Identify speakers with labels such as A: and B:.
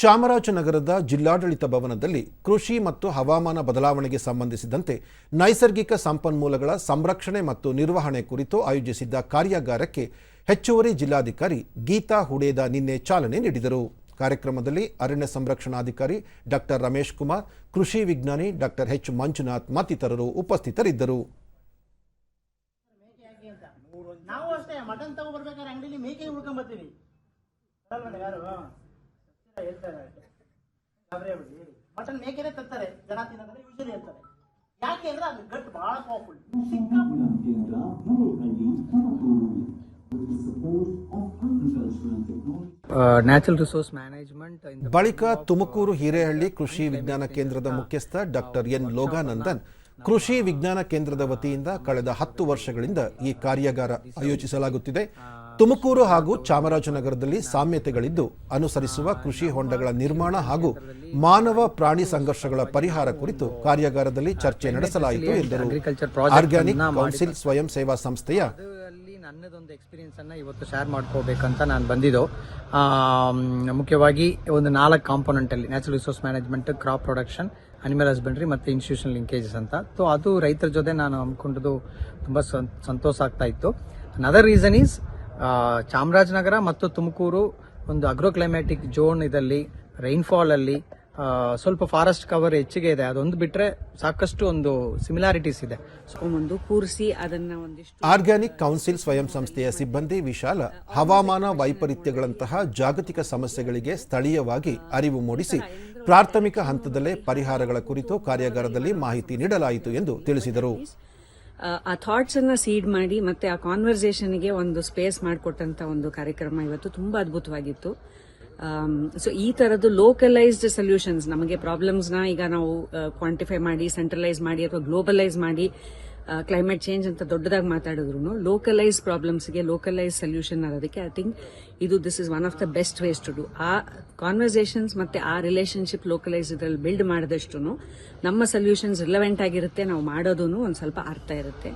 A: ಚಾಮರಾಜನಗರದ ಜಿಲ್ಲಾಡಳಿತ ಭವನದಲ್ಲಿ ಕೃಷಿ ಮತ್ತು ಹವಾಮಾನ ಬದಲಾವಣೆಗೆ ಸಂಬಂಧಿಸಿದಂತೆ ನೈಸರ್ಗಿಕ ಸಂಪನ್ಮೂಲಗಳ ಸಂರಕ್ಷಣೆ ಮತ್ತು ನಿರ್ವಹಣೆ ಕುರಿತು ಆಯೋಜಿಸಿದ್ದ ಕಾರ್ಯಾಗಾರಕ್ಕೆ ಹೆಚ್ಚುವರಿ ಜಿಲ್ಲಾಧಿಕಾರಿ ಗೀತಾ ಹುಡೇದ ನಿನ್ನೆ ಚಾಲನೆ ನೀಡಿದರು. ಕಾರ್ಯಕ್ರಮದಲ್ಲಿ ಅರಣ್ಯ ಸಂರಕ್ಷಣಾಧಿಕಾರಿ ಡಾಕ್ಟರ್ ರಮೇಶ್ ಕುಮಾರ್, ಕೃಷಿ ವಿಜ್ಞಾನಿ ಡಾಕ್ಟರ್ ಎಚ್ ಮಂಜುನಾಥ್ ಮತ್ತಿತರರು ಉಪಸ್ಥಿತರಿದ್ದರು.
B: ನಾವು ಅಷ್ಟೇ, ಮಟನ್ ಅಂಗಡಿಲಿ ಮೇಕೆ ಹೇಳ್ತಾರೆ. ಗಾಬರಿ ಆಗ್ಬಿಡಿ. ಮಟನ್ ಮೇಕೆನೆ ತರ್ತಾರೆ ಜನ ತಿನ್ನೋದ್ರೆ ಯೂಶಲಿ ಹೇಳ್ತಾರೆ. ಯಾಕೆ ಅಂದ್ರೆ ಅದು ಗಟ್ ಬಹಳ ಪವರ್ಫುಲ್.
C: ನ್ಯಾಚುರಲ್ ರಿಸೋರ್ಸ್ ಮ್ಯಾನೇಜ್ಮೆಂಟ್
A: ಬಳಿಕ ತುಮಕೂರು ಹಿರೇಹಳ್ಳಿ ಕೃಷಿ ವಿಜ್ಞಾನ ಕೇಂದ್ರದ ಮುಖ್ಯಸ್ಥ ಡಾಕ್ಟರ್ ಎನ್ ಲೋಗಾನಂದನ್ ಕೃಷಿ ವಿಜ್ಞಾನ ಕೇಂದ್ರದ ವತಿಯಿಂದ ಕಳೆದ ಹತ್ತು ವರ್ಷಗಳಿಂದ ಈ ಕಾರ್ಯಾಗಾರ ಆಯೋಜಿಸಲಾಗುತ್ತಿದೆ. ತುಮಕೂರು ಹಾಗೂ ಚಾಮರಾಜನಗರದಲ್ಲಿ ಸಾಮ್ಯತೆಗಳಿದ್ದು ಅನುಸರಿಸುವ ಕೃಷಿ ಹೊಂಡಗಳ ನಿರ್ಮಾಣ ಹಾಗೂ ಮಾನವ ಪ್ರಾಣಿ ಸಂಘರ್ಷಗಳ ಪರಿಹಾರ ಕುರಿತು ಕಾರ್ಯಾಗಾರದಲ್ಲಿ ಚರ್ಚೆ ನಡೆಸಲಾಯಿತು ಎಂದರು. ಆರ್ಗ್ಯಾನಿಕ್ ಕೌನ್ಸಿಲ್ ಸ್ವಯಂ ಸೇವಾ ಸಂಸ್ಥೆಯ
C: ಅಲ್ಲಿ ನನ್ನದೊಂದು ಎಕ್ಸ್ಪೀರಿಯನ್ಸ್ ಅನ್ನ ಇವತ್ತು ಶೇರ್ ಮಾಡ್ಕೋಬೇಕಂತ ನಾನು ಬಂದಿದ್ದು. ಮುಖ್ಯವಾಗಿ ಒಂದು ನಾಲ್ಕು ಕಾಂಪೋನೆಂಟ್ ಅಲ್ಲಿ natural resource management crop production animal husbandry ಮತ್ತೆ ಇನ್ಸ್ಟಿಟ್ಯೂಷನ್ ಲಿಂಕೇಜಸ್ ಅಂತ. ಸೊ ಅದು ರೈತರ ಜೊತೆ ನಾನು ಅಂದ್ಕೊಂಡು ತುಂಬಾ ಸಂತೋಷ ಆಗ್ತಾ ಇತ್ತು. ಅನದರ್ ರೀಸನ್ ಈಸ್ ಚಾಮರಾಜನಗರ ಮತ್ತು ತುಮಕೂರು ಒಂದು ಅಗ್ರೋ ಅಗ್ರೋಕ್ಲೈಮ್ಯಾಟಿಕ್ ಜೋನ್ ಇದಲ್ಲಿ ರೈನ್ಫಾಲಲ್ಲಿ ಸ್ವಲ್ಪ ಫಾರೆಸ್ಟ್ ಕವರ್ ಹೆಚ್ಚಿಗೆ ಇದೆ. ಅದೊಂದು ಬಿಟ್ಟರೆ ಸಾಕಷ್ಟು ಒಂದು ಸಿಮಿಲಾರಿಟೀಸ್ ಇದೆ.
D: ಒಂದು ಕೂರಿಸಿ ಅದನ್ನ ಒಂದಿಷ್ಟು
A: ಆರ್ಗ್ಯಾನಿಕ್ ಕೌನ್ಸಿಲ್ ಸ್ವಯಂ ಸಂಸ್ಥೆಯ ಸಿಬ್ಬಂದಿ ವಿಶಾಲ ಹವಾಮಾನ ವೈಪರೀತ್ಯಗಳಂತಹ ಜಾಗತಿಕ ಸಮಸ್ಯೆಗಳಿಗೆ ಸ್ಥಳೀಯವಾಗಿ ಅರಿವು ಮೂಡಿಸಿ ಪ್ರಾಥಮಿಕ ಹಂತದಲ್ಲೇ ಪರಿಹಾರಗಳ ಕುರಿತು ಕಾರ್ಯಾಗಾರದಲ್ಲಿ ಮಾಹಿತಿ ನೀಡಲಾಯಿತು ಎಂದು ತಿಳಿಸಿದರು.
D: ಆ, ಥಾಟ್ಸ್ ಅನ್ನ ಸೀಡ್ ಮಾಡಿ ಮತ್ತೆ ಆ ಕಾನ್ವರ್ಸೇಷನ್ಗೆ ಒಂದು ಸ್ಪೇಸ್ ಮಾಡಿಕೊಟ್ಟಂತ ಒಂದು ಕಾರ್ಯಕ್ರಮ ಇವತ್ತು ತುಂಬಾ ಅದ್ಭುತವಾಗಿತ್ತು. ಸೊ ಈ ತರದ್ದು ಲೋಕಲೈಸ್ಡ್ ಸೊಲ್ಯೂಷನ್ಸ್ ನಮಗೆ ಪ್ರಾಬ್ಲಮ್ಸ್ನ ಈಗ ನಾವು ಕ್ವಾಂಟಿಫೈ ಮಾಡಿ ಸೆಂಟ್ರಲೈಸ್ ಮಾಡಿ ಅಥವಾ ಗ್ಲೋಬಲೈಸ್ ಮಾಡಿ ಕ್ಲೈಮೇಟ್ ಚೇಂಜ್ ಅಂತ ದೊಡ್ಡದಾಗಿ ಮಾತಾಡಿದ್ರು ಲೋಕಲೈಸ್ ಪ್ರಾಬ್ಲಮ್ಸ್ಗೆ ಲೋಕಲೈಸ್ ಸೊಲ್ಯೂಷನ್ ಅನ್ನೋದಕ್ಕೆ ಐ ಥಿಂಕ್ ಇದು this is one of the best ways to do ಆ ಕಾನ್ವರ್ಸೇಷನ್ಸ್ ಮತ್ತೆ ಆ ರಿಲೇಷನ್ಶಿಪ್ ಲೋಕಲೈಸ್ ಇದ್ರಲ್ಲಿ ಬಿಲ್ಡ್ ಮಾಡಿದಷ್ಟು ನಮ್ಮ ಸೊಲ್ಯೂಷನ್ಸ್ ರಿಲೆವೆಂಟ್ ಆಗಿರುತ್ತೆ, ನಾವು ಮಾಡೋದು ಒಂದು ಸ್ವಲ್ಪ ಅರ್ಥ ಇರುತ್ತೆ.